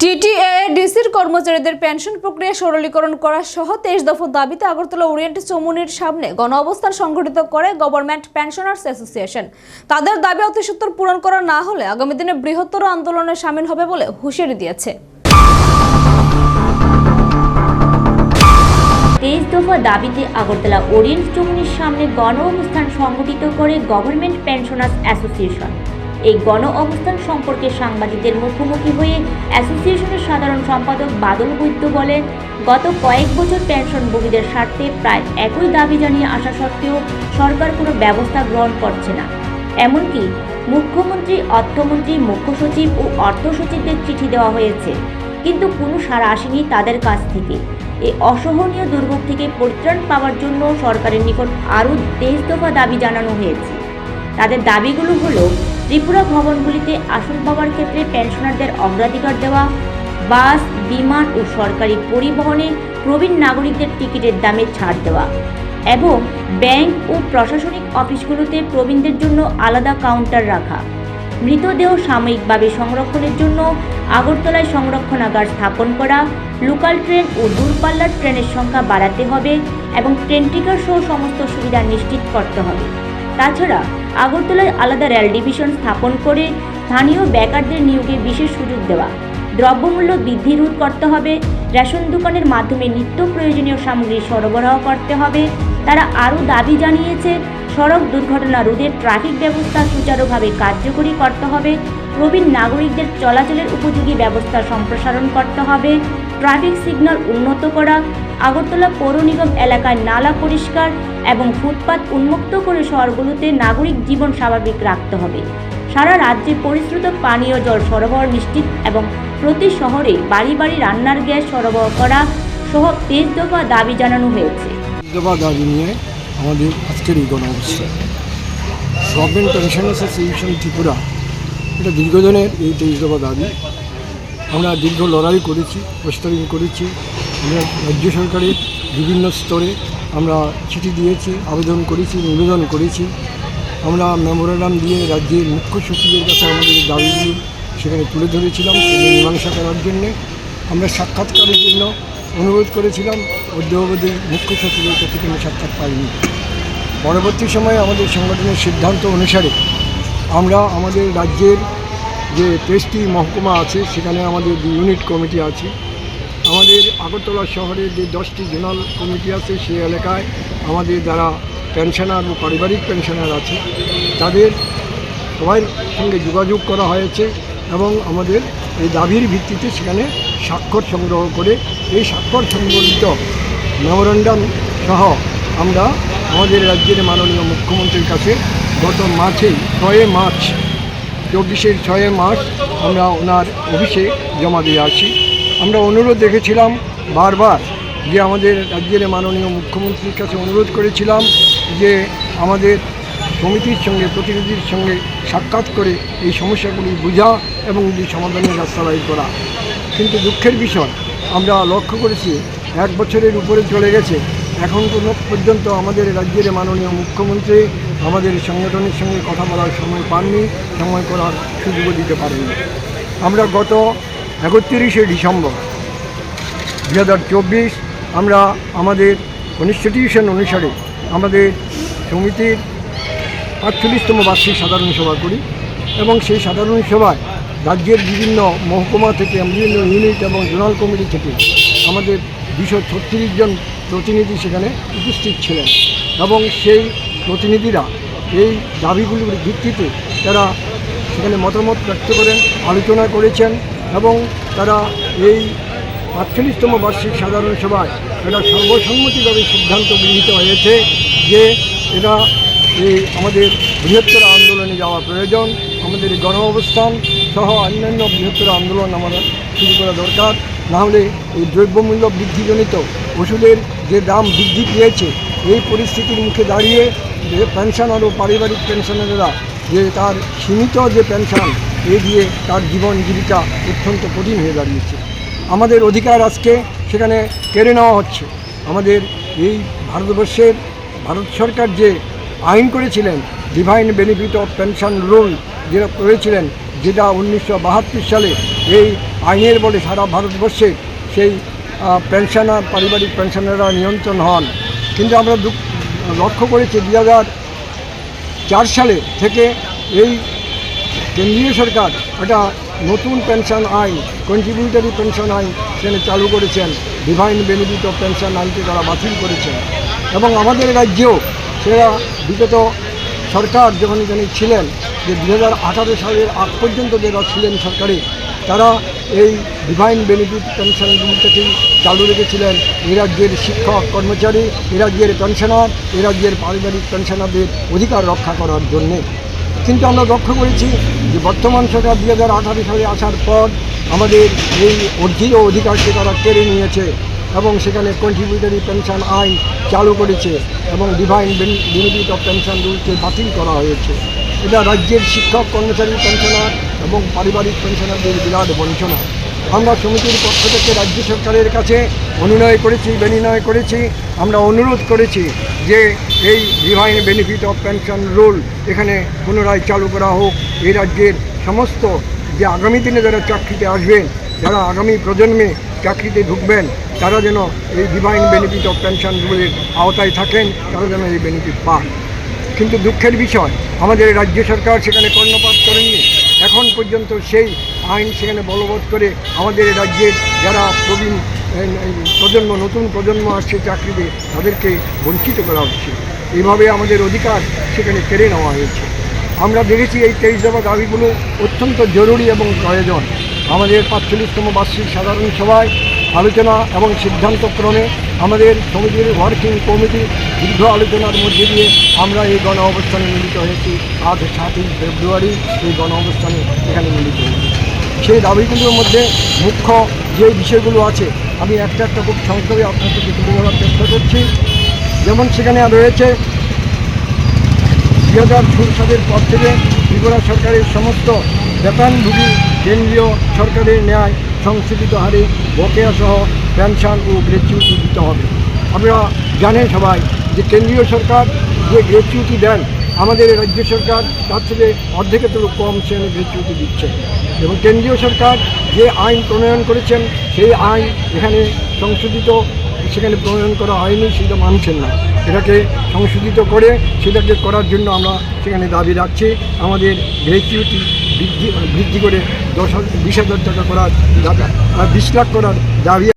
TTA, ডিসির কর্মচারীদের pension প্রক্রিয়া সরলীকরণ করা সহ তেইশ দফা দাবিতে আগরতলা ওরিয়েন্ট চৌমুনির সামনে গণ অবস্থান সংগঠিত করে গভর্নমেন্ট পেনশনার্স অ্যাসোসিয়েশন। তাদের দাবি অতি সত্বর পূরণ করা না হলে আগামী দিনে বৃহত্তর আন্দোলনে সামিল হবে বলে হুঁশিয়ারি দিয়েছে। তেইশ দফা দাবিতে আগরতলা ওরিয়েন্ট চৌমুনির সামনে গণ অবস্থান সংগঠিত করে গভর্নমেন্ট পেনশনার্স অ্যাসোসিয়েশন। এই গণ অবস্থান সম্পর্কে সাংবাদিকদের মুখোমুখি হয়ে অ্যাসোসিয়েশনের সাধারণ সম্পাদক বাদল বৈদ্য বলেন, গত কয়েক বছর পেনশনভোগীদের স্বার্থে প্রায় একই দাবি জানিয়ে আসা সত্ত্বেও সরকার কোনো ব্যবস্থা গ্রহণ করছে না। এমনকি মুখ্যমন্ত্রী, অর্থমন্ত্রী, মুখ্য সচিব ও অর্থ সচিবদের চিঠি দেওয়া হয়েছে, কিন্তু কোনো সাড়া আসেনি তাদের কাছ থেকে। এই অসহনীয় দুর্ভোগ থেকে পরিত্রাণ পাওয়ার জন্য সরকারের নিকট আরও তেইশ দফা দাবি জানানো হয়েছে। তাদের দাবিগুলো হলো ত্রিপুরা ভবনগুলিতে আসন পাওয়ার ক্ষেত্রে পেনশনারদের অগ্রাধিকার দেওয়া, বাস, বিমান ও সরকারি পরিবহনে প্রবীণ নাগরিকদের টিকিটের দামে ছাড় দেওয়া এবং ব্যাংক ও প্রশাসনিক অফিসগুলোতে প্রবীণদের জন্য আলাদা কাউন্টার রাখা, মৃতদেহ সাময়িকভাবে সংরক্ষণের জন্য আগরতলায় সংরক্ষণাগার স্থাপন করা লোকাল ট্রেন ও দূরপাল্লার ট্রেনের সংখ্যা বাড়াতে হবে এবং ট্রেন টিকার সহ সমস্ত সুবিধা নিশ্চিত করতে হবে। তাছাড়া আগরতলায় আলাদা রেল ডিভিশন স্থাপন করে স্থানীয় বেকারদের নিয়োগে বিশেষ সুযোগ দেওয়া। দ্রব্যমূল্য বৃদ্ধি রোধ করতে হবে, রেশন দোকানের মাধ্যমে নিত্য প্রয়োজনীয় সামগ্রী সরবরাহ করতে হবে। তারা আরও দাবি জানিয়েছে, সড়ক দুর্ঘটনা রোধে ট্রাফিক ব্যবস্থা সুচারুভাবে কার্যকরী করতে হবে, প্রবীণ নাগরিকদের চলাচলের উপযোগী ব্যবস্থা সম্প্রসারণ করতে হবে, ট্রাফিক সিগন্যাল উন্নত করা আগরতলা পৌর নিগম এলাকায় নালা পরিষ্কার এবং ফুটপাত উন্মুক্ত করে শহরগুলোতে নাগরিক জীবন স্বাভাবিক রাখতে হবে। সারা রাজ্যে পরিশ্রুত পানীয় জল সরবরাহ নিশ্চিত এবং প্রতি শহরে বাড়ি বাড়ি রান্নার গ্যাস সরবরাহ করা সহ তেজ দফা দাবি জানানো হয়েছে। দাবি নিয়ে আমাদের আজকের এই অ্যাসোসিয়েশন ত্রিপুরা। এটা দীর্ঘদিনের এই তেইশ দফা দাবি। আমরা দীর্ঘ লড়াই করেছি, প্রস্তাবিত করেছি। আমরা রাজ্য সরকারের বিভিন্ন স্তরে আমরা চিঠি দিয়েছি, আবেদন করেছি নিবেদন করেছি। আমরা মেমোরান্ডাম দিয়ে রাজ্যের মুখ্য সচিবের কাছে আমাদের দাবিগুলো সেখানে তুলে ধরেছিলাম সেগুলো মীমাংসা করার জন্যে। আমরা সাক্ষাৎকারের জন্য অনুরোধ করেছিলাম অদ্যাবধি মুখ্য সচিবের কাছে কোনো সাক্ষাৎ পাইনি। পরবর্তী সময়ে আমাদের সংগঠনের সিদ্ধান্ত অনুসারে আমরা আমাদের রাজ্যের যে তেইশটি মহকুমা আছে, সেখানে আমাদের ইউনিট কমিটি আছে। আমাদের আগরতলা শহরের যে দশটি জোনাল কমিটি আছে, সেই এলাকায় আমাদের যারা পেনশনার ও পারিবারিক পেনশনার আছে, তাদের সবার সঙ্গে যোগাযোগ করা হয়েছে এবং আমাদের এই দাবির ভিত্তিতে সেখানে স্বাক্ষর সংগ্রহ করে এই স্বাক্ষর সংবলিত মেমোরান্ডাম সহ আমরা আমাদের রাজ্যের মাননীয় মুখ্যমন্ত্রীর কাছে গত মার্চেই, ছয়ে মার্চ, চব্বিশের ছয়ে মার্চ আমরা ওনার অফিসে জমা দিয়ে আসি। আমরা অনুরোধ দেখেছিলাম বারবার যে আমাদের রাজ্যের মাননীয় মুখ্যমন্ত্রীর কাছে অনুরোধ করেছিলাম যে আমাদের সমিতির সঙ্গে, প্রতিনিধির সঙ্গে সাক্ষাৎ করে এই সমস্যাগুলি বোঝা এবং সমাধানের রাস্তা বাইর করা। কিন্তু দুঃখের বিষয়, আমরা লক্ষ্য করেছি এক বছরের উপরে চলে গেছে। এখন কোনো পর্যন্ত আমাদের রাজ্যের মাননীয় মুখ্যমন্ত্রী আমাদের সংগঠনের সঙ্গে কথা বলার সময় পাননি, সময় করার সুযোগও দিতে পারেনি আমরা গত একত্রিশে ডিসেম্বর দু হাজার চব্বিশ আমরা আমাদের কনস্টিটিউশন অনুসারে আমাদের সমিতির আটচল্লিশতম বার্ষিক সাধারণ সভা করি এবং সেই সাধারণ সভায় রাজ্যের বিভিন্ন মহকুমা থেকে, বিভিন্ন ইউনিট এবং জোনাল কমিটি থেকে আমাদের দুশো ছত্রিশ জন প্রতিনিধি সেখানে উপস্থিত ছিলেন এবং সেই প্রতিনিধিরা এই দাবিগুলির ভিত্তিতে তারা সেখানে মতামত ব্যক্ত করেন, আলোচনা করেছেন এবং তারা এই আটচল্লিশতম বার্ষিক সাধারণ সভায় এটা সর্বসম্মতিভাবে সিদ্ধান্ত গৃহীত হয়েছে যে এটা এই আমাদের বৃহত্তর আন্দোলনে যাওয়া প্রয়োজন, আমাদের গণ অবস্থান সহ অন্যান্য বৃহত্তর আন্দোলন আমাদের শুরু করা দরকার। নাহলে এই দ্রব্যমূল্য বৃদ্ধিজনিত ওষুধের যে দাম বৃদ্ধি পেয়েছে, এই পরিস্থিতির মুখে দাঁড়িয়ে যে পেনশনার ও পারিবারিক পেনশনারেরা, যে তার সীমিত যে পেনশন এই দিয়ে তার জীবন জীবিকা অত্যন্ত কঠিন হয়ে দাঁড়িয়েছে। আমাদের অধিকার আজকে সেখানে কেড়ে নেওয়া হচ্ছে। আমাদের এই ভারতবর্ষের, ভারত সরকার যে আইন করেছিলেন defined benefit of pension rule যেটা করেছিলেন, যেটা উনিশশো বাহাত্তর সালে এই আইনের বলে সারা ভারতবর্ষে সেই পেনশনার পারিবারিক পেনশনাররা নিয়ন্ত্রণ হন। কিন্তু আমরা লক্ষ্য করেছি দু চার সালে থেকে এই কেন্দ্রীয় সরকার একটা নতুন পেনশন আইন কন্ট্রিবিউটারি পেনশন আইন সেখানে চালু করেছেন। ডিভাইন বেনিফিট অফ পেনশন আইনকে তারা বাতিল করেছেন। এবং আমাদের রাজ্যেও সেরা বিগত সরকার যখন এখানে ছিলেন, যে দু হাজার আঠারো সালের আগ পর্যন্ত যারা ছিলেন সরকারে, তারা এই ডিভাইন বেনিফিট পেনশনগুলিটাকেই চালু রেখেছিলেন। এ রাজ্যের শিক্ষক, কর্মচারী, এ রাজ্যের পেনশনার এ রাজ্যের পারিবারিক পেনশনারদের অধিকার রক্ষা করার জন্যে। কিন্তু আমরা লক্ষ্য করেছি যে বর্তমান সরকার দু হাজার আঠারো সালে আসার পর আমাদের এই অর্জিত অধিকারকে তারা কেড়ে নিয়েছে এবং সেখানে কন্ট্রিবিউটারি পেনশন আইন চালু করেছে এবং ডিভাইন বেনিফিট অফ পেনশন রুলকে বাতিল করা হয়েছে। এটা রাজ্যের শিক্ষক, কর্মচারী পেনশনার এবং পারিবারিক পেনশনারদের বিরাট বঞ্চনা। আমরা সমিতির পক্ষ থেকে রাজ্য সরকারের কাছে অনুনয় করেছি, বেনিনয় করেছি। আমরা অনুরোধ করেছি যে এই divine benefit of pension rule এখানে পুনরায় চালু করা হোক। এই রাজ্যের সমস্ত যে আগামী দিনে যারা চাকরিতে আসবেন, যারা আগামী প্রজন্মে চাকরিতে ঢুকবেন, তারা যেন এই ডিভাইন বেনিফিট অফ পেনশন রুলের আওতায় থাকেন, তারা যেন এই বেনিফিট পান। কিন্তু দুঃখের বিষয়, আমাদের রাজ্য সরকার সেখানে কর্ণপাত করেননি। এখন পর্যন্ত সেই আইন সেখানে বলবৎ করে আমাদের রাজ্যের যারা প্রবীণ প্রজন্ম, নতুন প্রজন্ম আসছে চাকরিতে, তাদেরকে বঞ্চিত করা হচ্ছে। এইভাবে আমাদের অধিকার সেখানে কেড়ে নেওয়া হয়েছে। আমরা দেখেছি এই তেইশ দফা দাবিগুলো অত্যন্ত জরুরি এবং প্রয়োজন। আমাদের পাঁচচল্লিশতম বার্ষিক সাধারণ সভায় আলোচনা এবং সিদ্ধান্তক্রমে আমাদের সমিতির ওয়ার্কিং কমিটি দীর্ঘ আলোচনার মধ্যে দিয়ে আমরা এই গণ অবস্থানে মিলিত হয়েছি। আজ সাতই ফেব্রুয়ারি এই গণ অবস্থানে এখানে মিলিত হয়েছি। সেই দাবিগুলোর মধ্যে মুখ্য যে বিষয়গুলো আছে, আমি একটা একটা খুব সংক্ষেপে সাথে তুলে ধরার চেষ্টা করছি। যেমন সেখানে রয়েছে দু হাজার ষোলো সালের পর থেকে ত্রিপুরা সরকারের সমস্ত বেতনভোগী কেন্দ্রীয় সরকারের ন্যায় সংশোধিত হারে বকেয়া সহ পেনশন ও গ্র্যাচুইটি দিতে হবে। আমরা জানেন সবাই যে কেন্দ্রীয় সরকার যে গ্র্যাচুইটি দেন আমাদের রাজ্য সরকার তার থেকে অর্ধেকের থেকে কম সেখানে গ্র্যাচুইটি দিচ্ছে। এবং কেন্দ্রীয় সরকার যে আইন প্রণয়ন করেছেন, সেই আইন এখানে সংশোধিত, সেখানে প্রণয়ন করা হয়নি, সেটা মানছেন না। এটাকে সংশোধিত করে সেটাকে করার জন্য আমরা সেখানে দাবি রাখছি। আমাদের গ্র্যাচুইটি বৃদ্ধি বৃদ্ধি করে দশ বিশ হাজার টাকা করার দাবি বিশ লাখ করার দাবি